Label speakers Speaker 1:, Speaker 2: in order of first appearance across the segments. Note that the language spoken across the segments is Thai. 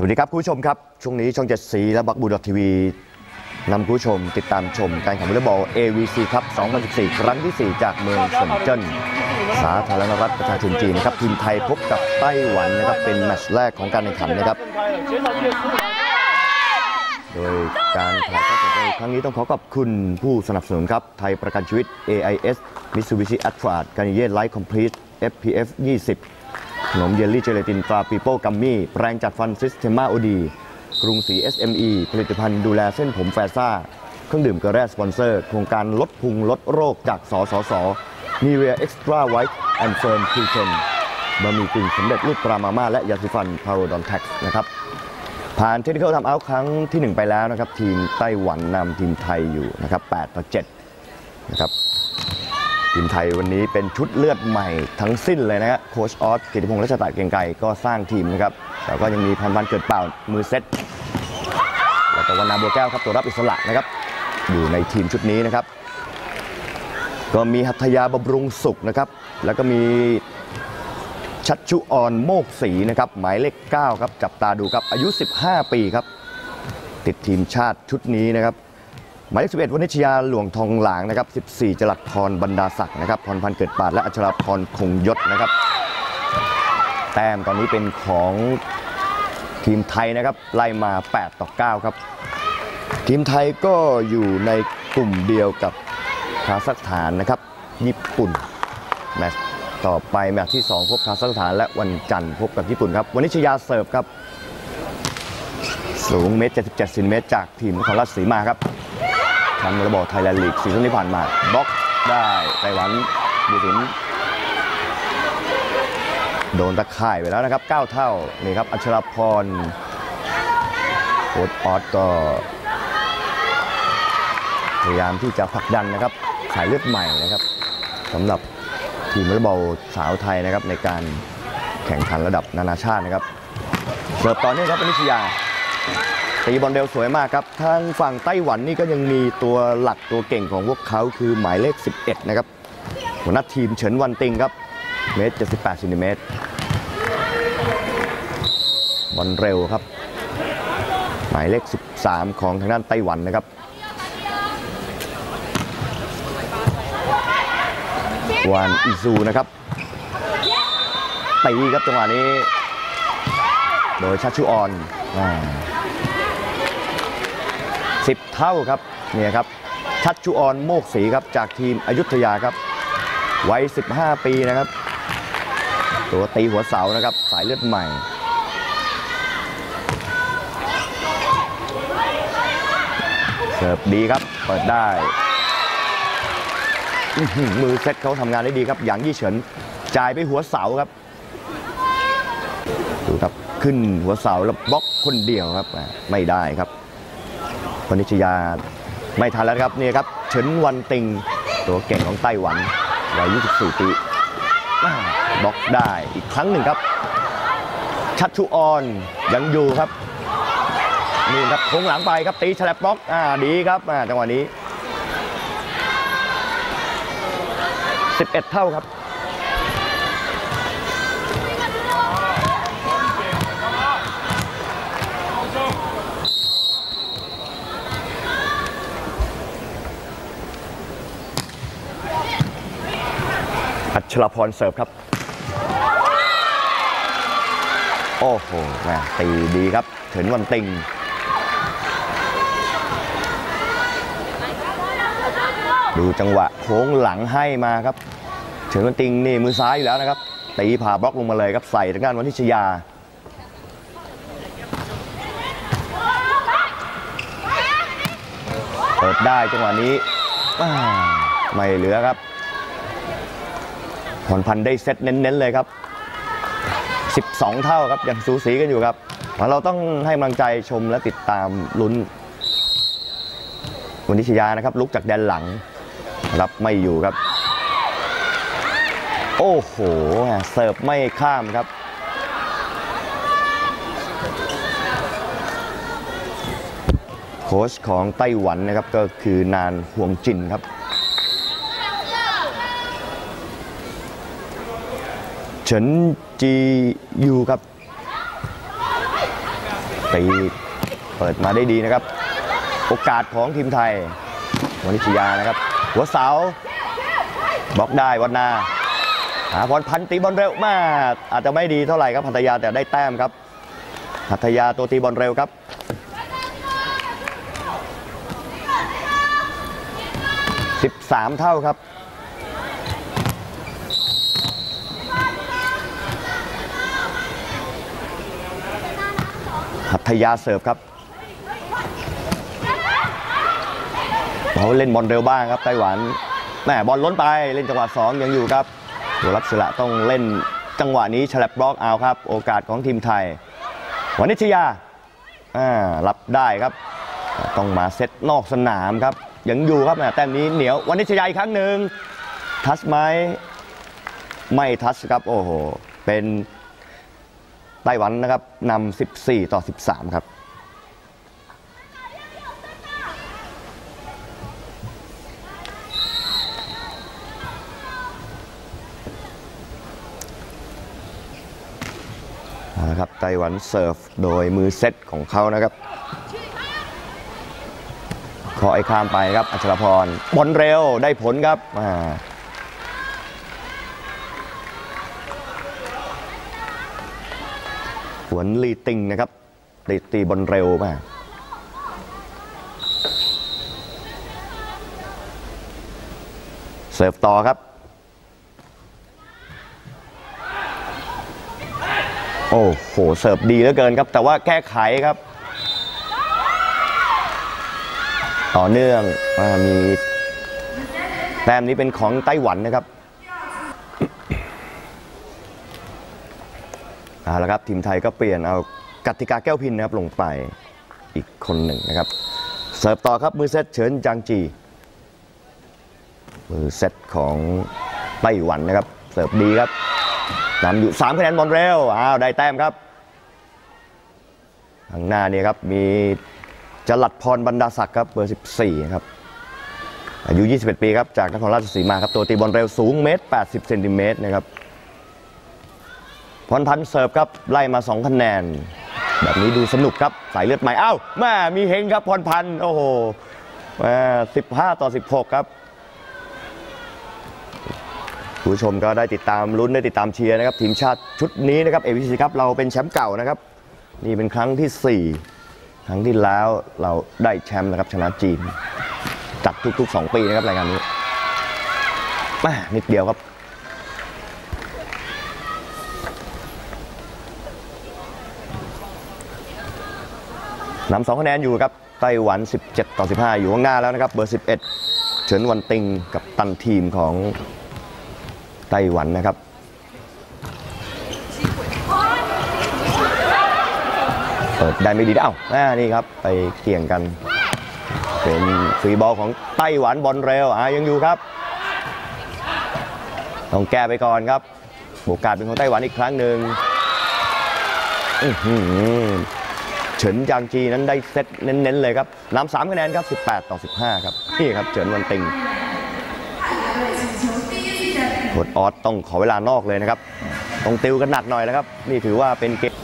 Speaker 1: สวัสดีครับคุณผู้ชมครับ ช่วงนี้ช่องเจ็ดสีและบักบูดทีวีนำคุณผู้ชมติดตามชมการแข่งวอลเลย์บอล AVC ครับ 2014 ครั้งที่ 4 จากเมืองเซินเจิ้น สาธารณรัฐประชาชนจีนนะครับ ทีมไทยพบกับไต้หวันนะครับ เป็นแมตช์แรกของการแข่งขันนะครับ โดยการถ่ายทอดสดในครั้งนี้ต้องขอขอบคุณผู้สนับสนุนครับ ไทยประกันชีวิต AIS Mitsubishi a t r a การเย่ไลท์คอมพลีท FPF 20 ขนมเยลลี่เจลาตินตราปีโป้กัมมี่แปรงจัดฟันซิสเทมาโอดี กรุงศรี SME ผลิตภัณฑ์ดูแลเส้นผมแฟซ่า เครื่องดื่มกลือแร่สปอนเซอร์ โครงการลดพุงลดโรคจากสสสนีเวียเอ็กซ์ตร้าไวท์แอนด์เฟิร์มคิวเทนบะหมี่กึ่งสำเร็จรูปตรามาม่าและยาสีฟันพาโรดอนแท็กนะครับผ่านเทคนิคทำเอาครั้งทีหนึ่1 ไปแล้วนะครับ ทีมไต้หวันนำทีมไทยอยู่นะครับ8ต่อ7นะครับ ทีมไทยวันนี้เป็นชุดเลือดใหม่ทั้งสิ้นเลยนะฮะโค้ชออสกิติพงษ์รัชตะเกรียงไกรก็สร้างทีมนะครับแต่ก็ยังมีพันพันเกิดเปล่ามือเซตแล้วก็วันนาบัวแก้วครับตัวรับอิสระนะครับ อยู่ในทีมชุดนี้นะครับ ก็มีหัตถยาบำรุงสุขนะครับ แล้วก็มีชัดชุออนโมกศรีนะครับหมายเลข 9 ครับ จับตาดูครับอายุ 15 ปีครับ ติดทีมชาติชุดนี้นะครับ หมายเลข11วนิชยาหลวงทองหลางนะครับ14จรัสพรบรรดาศักดิ์นะครับพรพันเกิดปาดและอัชราพรคงยศนะครับ แต้มตอนนี้เป็นของทีมไทยนะครับไล่มา8ต่อ9ครับทีมไทยก็อยู่ในกลุ่มเดียวกับคาซัคสถานนะครับญี่ปุ่นแมตช์ต่อไปแมตช์ที่ 2 พบคาซัคสถานและวันจันทร์พบกับญี่ปุ่นครับวันนิชยาเสิร์ฟครับ สูงเมตร77เซนติเมตรจากทีมนครราชสีมาครับ แชมป์วอลเลย์บอลไทยแลนด์ลีกซีซั่นที่ผ่านมาบล็อกได้ไต้หวันดูสินโดนตะข่ายไปแล้วนะครับ 9 เท่านี่ครับ อัชราพรโค้ชออสก็พยายามที่จะผลักดันนะครับสายเลือดใหม่นะครับสำหรับทีมวอลเลย์บอลสาวไทยนะครับในการแข่งขันระดับนานาชาตินะครับเสิร์ฟตอเนื่องครับอนิชยา ตีบอลเร็วสวยมากครับทางฝั่งไต้หวันนี่ก็ยังมีตัวหลักตัวเก่งของพวกเขาคือหมายเลข 11 นะครับหัวหน้าทีมเฉินวันติงครับเมตร78ซนติเมตรบอลเร็วครับ หมายเลข 13 ของทางด้านไต้หวันนะครับวานอิซูนะครับตีครับจังหวะนี้ โดยชัชชุออนสิบ เท่าครับเนี่ยครับชัชชุออนโมกศรีครับจากทีมอยุธยาครับวัย 15 ปีนะครับ ตัวตีหัวเสานะครับ สายเลือดใหม่เสิร์ฟดีครับ เปิดได้ มือเซตเขาทำงานได้ดีครับอย่างยี่เฉินจ่ายไปหัวเสาครับดูครับขึ้นหัวเสาแล้วบล็อกคนเดียวครับ ไม่ได้ครับ พนิชยาไม่ทันแล้วครับนี่ครับเฉินวันติง ตัวเก่งของไต้หวันวัย 24 ปีบล็อกได้อีกครั้งหนึ่งครับ ชัดชุออนยังอยู่ครับนี่ครับโค้งหลังไปครับตีฉลับบล็อกอ่าดีครับอ่าจังหวะนี้ 11 เท่าครับ อัชรพรเสิร์ฟครับ โอ้โหแม่ตีดีครับเฉินวันติงดูจังหวะโค้งหลังให้มาครับ เฉินวันติงนี่มือซ้ายอยู่แล้วนะครับตีผ่าบล็อกลงมาเลยครับใส่ทางด้านวันทิชยาเปิดได้จังหวะนี้ไม่เหลือครับ พรพันธ์ได้เซตเน้นๆเลยครับ 12 เท่าครับยังสูสีกันอยู่ครับ เราต้องให้กำลังใจชมและติดตามลุ้น วันนิชยานะครับ ลุกจากแดนหลัง รับไม่อยู่ครับ โอ้โหเสิร์ฟไม่ข้ามครับโค้ชของไต้หวันนะครับก็คือนานห่วงจินครับ ฉินจียูครับตีเปิดมาได้ดีนะครับ โอกาสของทีมไทยวนิชยานะครับ หัวเสาบล็อกได้วันนาหาพรพันตีบอลเร็วมากอาจจะไม่ดีเท่าไหร่ครับพัทยาแต่ได้แต้มครับพัทยาตัวตีบอลเร็วครับ13 เท่าครับ พัทยาเสิร์ฟครับเขาเล่นบอลเร็วบ้างครับไต้หวันแหม่บอลล้นไปเล่นจังหวะ2ยังอยู่ครับตัวรับสละต้องเล่นจังหวะนี้ฉลับบล็อกเอาครับ โอกาสของทีมไทย วันิชยาอ่ารับได้ครับ ต้องมาเซตนอกสนามครับยังอยู่ครับแม่แต้มนี้เหนียววันิชยาอีกครั้งหนึ่งทัชไหมไม่ทัชครับโอ้โหเป็น ไต้หวันนะครับนำ14 ต่อ 13 ครับเอาละครับไต้หวันเสิร์ฟโดยมือเซตของเขานะครับขอไอ้ข้ามไปครับ อัชรพรบอลเร็วได้ผลครับอ่า หวนลีติงนะครับตีตีบอลเร็วมากเสิร์ฟต่อครับ โอ้โห เสิร์ฟดีเหลือเกินครับ แต่ว่าแก้ไขครับ ต่อเนื่องอมีแต้มนี้เป็นของไต้หวันนะครับ เอาละครับทีมไทยก็เปลี่ยนเอากติกาแก้วพินนะครับลงไปอีกคนหนึ่งนะครับ เสิร์ฟต่อครับมือเซตเฉินจางจี มือเซตของไต้หวันนะครับ เสิร์ฟดีครับนำอยู่3คะแนนบอลเร็วอ้าวได้แต้มครับข้างหน้านี่ครับมีจลัดพรบรรดาศักดิ์ครับเบอร์ 14 ครับ อายุ 21 ปีครับ จากนครราชสีมาครับ ตัวตีบอลเร็วสูงเมตร 80 เซนติเมตรนะครับ พรพันธ์เสิร์ฟครับไล่มา 2 คะแนน แบบนี้ดูสนุกครับสายเลือดใหม่อ้าวแม่มีเฮงครับพรพันธ์โอ้โหแม่15ต่อ16ครับผู้ชมก็ได้ติดตามลุ้นได้ติดตามเชียร์นะครับทีมชาติชุดนี้นะครับเอวิซีครับเราเป็นแชมป์เก่านะครับนี่เป็นครั้งที่ 4 ครั้งที่แล้วเราได้แชมป์นะครับชนะจีน จัดทุกๆ 2 ปีนะครับรายการนี้แม่นิดเดียวครับ นำสองคะแนนอยู่ครับไต้หวัน 17 ต่อ 15 อยู่ข้างหน้าแล้วนะครับ เบอร์ 11 เฉินวันติงกับตันทีมของไต้หวันนะครับเปิดได้ไม่ดีเอ้าอ่านี่ครับ ไปเกี่ยงกัน เป็นฟรีบอลของไต้หวันบอลเร็วอ่ายังอยู่ครับ ต้องแก้ไปก่อนครับโอกาสเป็นของไต้หวันอีกครั้งหนึ่งอื้อ เฉินจางจีนั้นได้เซตเน้นๆเลยครับนำสามคะแนนครับ 18 ต่อ 15 ครับ นี่ครับเฉินวันติงโคดออสต้องขอเวลานอกเลยนะครับต้องติวกันหนักหน่อยแล้วครับ นี่ถือว่าเป็นเกม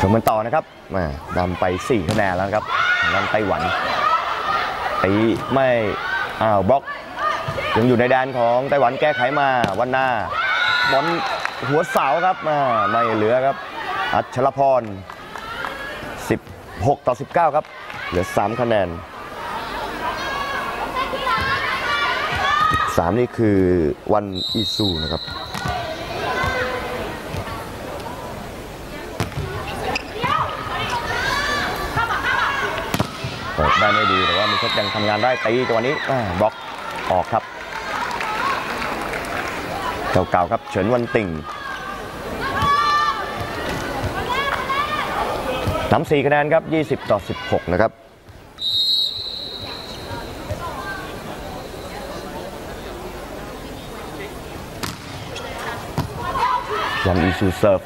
Speaker 1: ชมกันต่อนะครับมานำไป4คะแนนแล้วครับทางด้านไต้หวันตีไม่อ้าวบล็อกยังอยู่ในแดนของไต้หวันแก้ไขมาวันหน้า บอลหัวเสาครับอ่าไม่เหลือครับ อัชรพร 16 ต่อ 19 ครับ เหลือ 3 คะแนน 3 นี่คือวันอีซูนะครับเปิดได้ไม่ดี แต่ว่ามีเพชรยังทำงานได้ตีจังหวะนี้บล็อกออกครับ เก่าๆครับเฉินวันติ่งนำสี่คะแนนครับ 20 ต่อ 16 นะครับวันอีซูเซิร์ฟ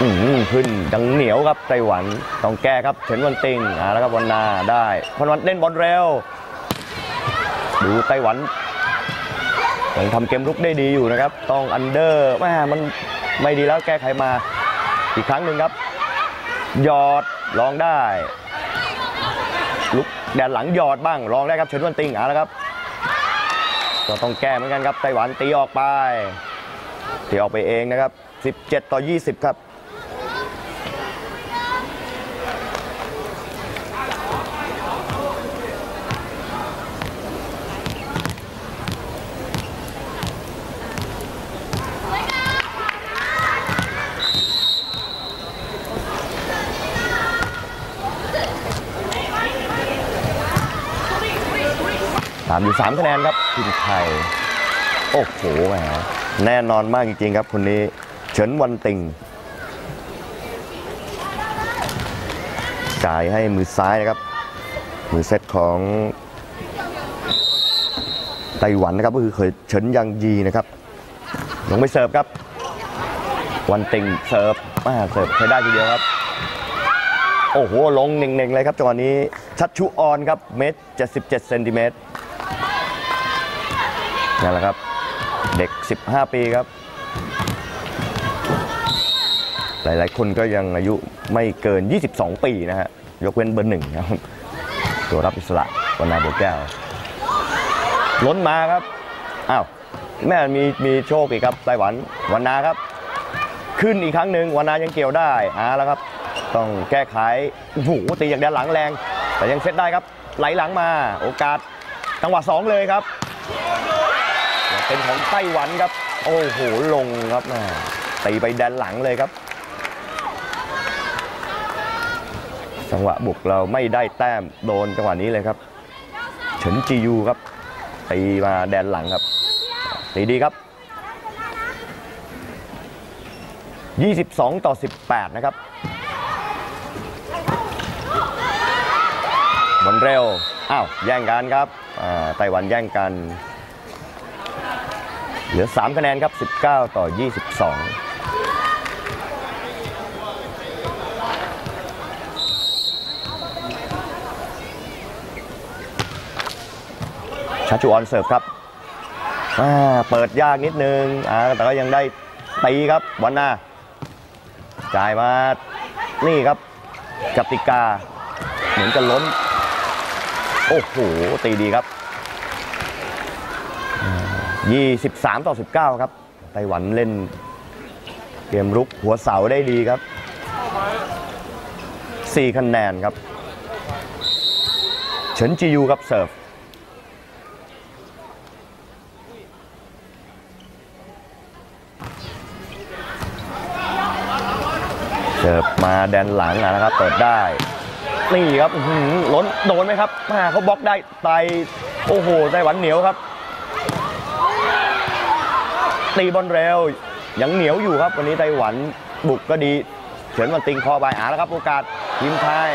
Speaker 1: อืมขึ้นดังเหนียวครับไต้หวันต้องแก้ครับเฉินวันติงอ่าแล้วครับวันนาได้พนวันเล่นบอลเร็ว ดูไต้หวัน ยังทำเกมลุกได้ดีอยู่นะครับ ต้องอันเดอร์แม่มันไม่ดีแล้วแก้ไขมาอีกครั้งหนึ่งครับหยอดลองได้ ลุกแดนหลังหยอดบ้างลองได้ครับเฉินวันติงเอาละครับก็ต้องแก้เหมือนกันครับไต้หวันตีออกไปตีออกไปเองนะครับ 17 ต่อ 20 ครับามอยู่ 3 คะแนนครับทีมไทย โอ้โหแหมแน่นอนมากจริงๆครับ คนนี้เฉินวันติงจ่ายให้มือซ้ายนะครับ มือเซตของไต้หวันนะครับก็คือเคยเฉินยังยีนะครับลงไปเสิร์ฟครับ วันติงเสิร์ฟมาเสิร์ฟใช้ได้ทีเดียวครับ โอ้โห ลงเน่งๆเลยครับจังหวะนี้ชัดชูออนครับเมตร77เซนติเมตร นั่นแหละครับ เด็ก 15 ปีครับ หลายๆ คนก็ยังอายุไม่เกิน 22 ปีนะฮะ ยกเว้นเบอร์หนึ่งครับ ตัวรับอิสระวนาโบวแก้ว ล้นมาครับ อ้าว แม่มีมีโชคอีกครับไต้หวันวันนาครับ ขึ้นอีกครั้งหนึ่งวันนายังเกี่ยวได้อาแล้วครับต้องแก้ไขโอ้โหตีอย่างแดนหลังแรง แต่ยังเซตได้ครับ ไหลหลังมา โอกาสจังหวะสองเลยครับ เป็นของไต้หวันครับ โอ้โห ลงครับแม่ตีไปแดนหลังเลยครับ จังหวะบุกเราไม่ได้แต้มโดนจังหวะนี้เลยครับ เฉินจียูครับตีมาแดนหลังครับตีดีครับ 22 ต่อ 18 นะครับบอลเร็ว อ้าว แย่งกันครับไต้หวันแย่งกัน เหลือ 3 คะแนนครับ 19 ต่อ 22ชัชจูออนเสิร์ฟครับ เปิดยากนิดนึง แต่ก็ยังได้ตีครับวันหน้า จ่ายมา นี่ครับกัติกา เหมือนจะล้น โอ้โห ตีดีครับ 23 ต่อ 19 ครับ ไต้หวันเล่นเกมรุกหัวเสาได้ดีครับ 4 คะแนนครับ เฉินจียูครับเสิร์ฟเสิร์ฟมาแดนหลังนะครับ เปิดได้ นี่ครับหล้นโดนไหมครับมาเขาบล็อกได้ไตโอ้โหไต้หวันเหนียวครับ ตีบอลเร็วยังเหนียวอยู่ครับ วันนี้ไต้หวันบุกก็ดีเฉินวันติงคอบายอาแล้วครับ โอกาสทีมไทย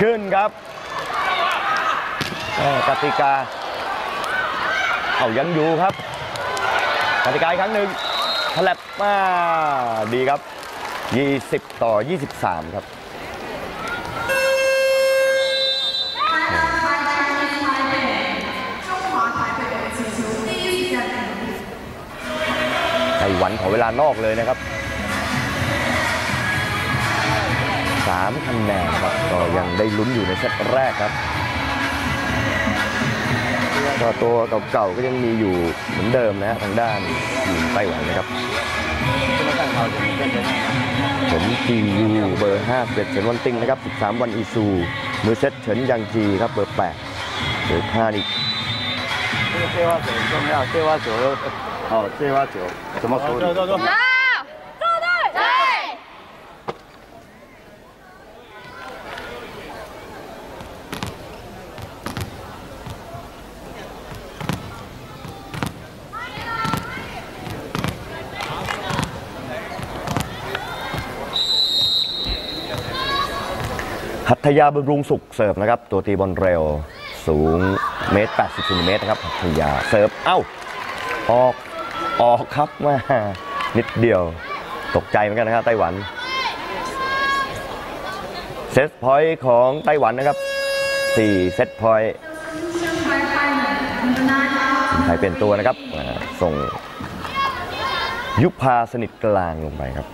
Speaker 1: ขึ้นครับกติกาเอายังอยู่ครับกติกาครั้งหนึ่งฉลับมาดีครับ 20 ต่อ 23 ครับ หวันขอเวลานอกเลยนะครับ3คะแนนครับก็ยังได้ลุ้นอยู่ในเซตแรกครับก็ตัวเก่าๆก็ยังมีอยู่เหมือนเดิมนะฮะทางด้านหญิงไต้หวันนะครับผมจียูเบอร์5เบ็ดเฉินวันติงนะครับ 13 วันอีซู มือเซตเฉินยังจีครับเบอร์8เบอร์5นี่
Speaker 2: เชื่อว่าเสือก็ไม่เอาเชื่อว่าเสือ 哦，对话九怎么处理？
Speaker 3: 走，做对，对。
Speaker 1: หัตถยาบำรุงสุขเสิร์ฟนะครับ ตัวตีบอลเร็ว สูงเมตร 80ซนติเมตรนะครับหัตถยาเสิร์ฟ เอ้า ออก ออกครับมานิดเดียวตกใจเหมือนกันนะครับไต้หวันเซตพอยต์ของไต้หวันนะครับ 4 เซตพอยต์ไทยเปลี่ยนตัวนะครับ ส่งยุพาสนิทกลางลงไปครับ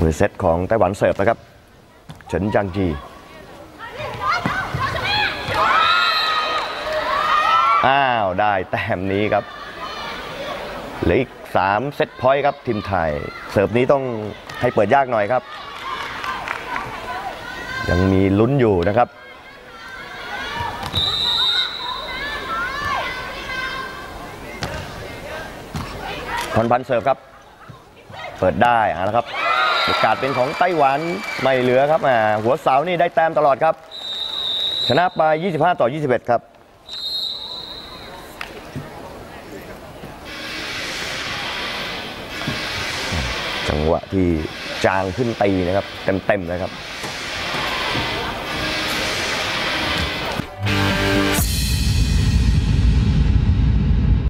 Speaker 1: มือเซตของไต้หวันเสิร์ฟนะครับ เฉินจางจีอ้าว ได้แต้มนี้ครับเหลืออีก3เซตพอยต์ครับทีมไทย เสิร์ฟนี้ต้องให้เปิดยากหน่อยครับ ยังมีลุ้นอยู่นะครับพรพันเสิร์ฟครับ เปิดได้เอาละครับ โอกาสเป็นของไต้หวันไม่เหลือครับอ่าหัวเสานี่ได้แต้มตลอดครับ ชนะไป 25 ต่อ 21 ครับจังหวะที่จางขึ้นตีนะครับ เต็มๆนะครับ